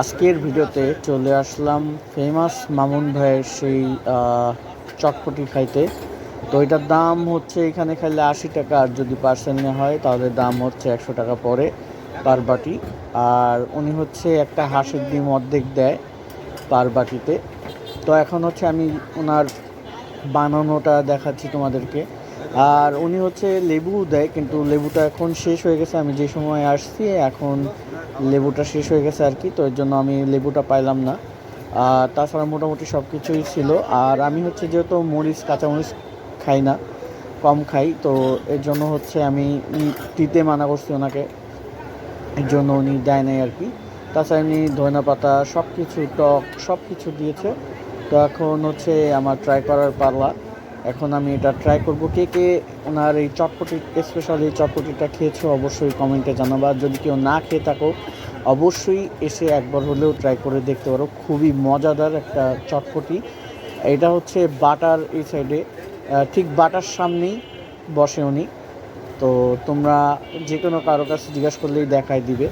আজকের ভিডিওতে চলে আসলাম ফেমাস মামুন ভাইয়ের সেই চটপটি খাইতে। তো এটার দাম হচ্ছে এখানে খাইলে আশি টাকা, আর যদি পার্সেল নেওয়া হয় তাহলে দাম হচ্ছে একশো টাকা পরে পার বাটি। আর উনি হচ্ছে একটা হাঁসের ডিম অর্ধেক দেয় পার বাটিতে। তো এখন হচ্ছে আমি ওনার বানানোটা দেখাচ্ছি তোমাদেরকে। আর উনি হচ্ছে লেবু দেয়, কিন্তু লেবুটা এখন শেষ হয়ে গেছে। আমি যে সময় আসছি, এখন লেবুটা শেষ হয়ে গেছে আর কি, তো এর জন্য আমি লেবুটা পাইলাম না। আর তাছাড়া মোটামুটি সব কিছুই ছিল। আর আমি হচ্ছে যেহেতু মরিচ, কাঁচামরিচ খাই না, কম খাই, তো এর জন্য হচ্ছে আমি দিতে মানা করছি ওনাকে। এর জন্য উনি দেয় নাই আর কি। তাছাড়া এমনি ধনা পাতা সব কিছু টক সব কিছু দিয়েছে। তো এখন হচ্ছে আমার ট্রাই করার পারলা এখন আমি এটা ট্রাই করব। কে কে ওনার এই চটপটি স্পেশাল এই চটপটিটা খেয়েছো অবশ্যই কমেন্টে জানাবা। যদি কেউ না খেয়ে থাকো, অবশ্যই এসে একবার হলেও ট্রাই করে দেখতে পারো। খুবই মজাদার একটা চটপটি। এটা হচ্ছে বাটার এই সাইডে ঠিক বাটার সামনেই বসে উনি। তো তোমরা যে কোনো কারও কাছে জিজ্ঞাসা করলেই দেখায় দিবে।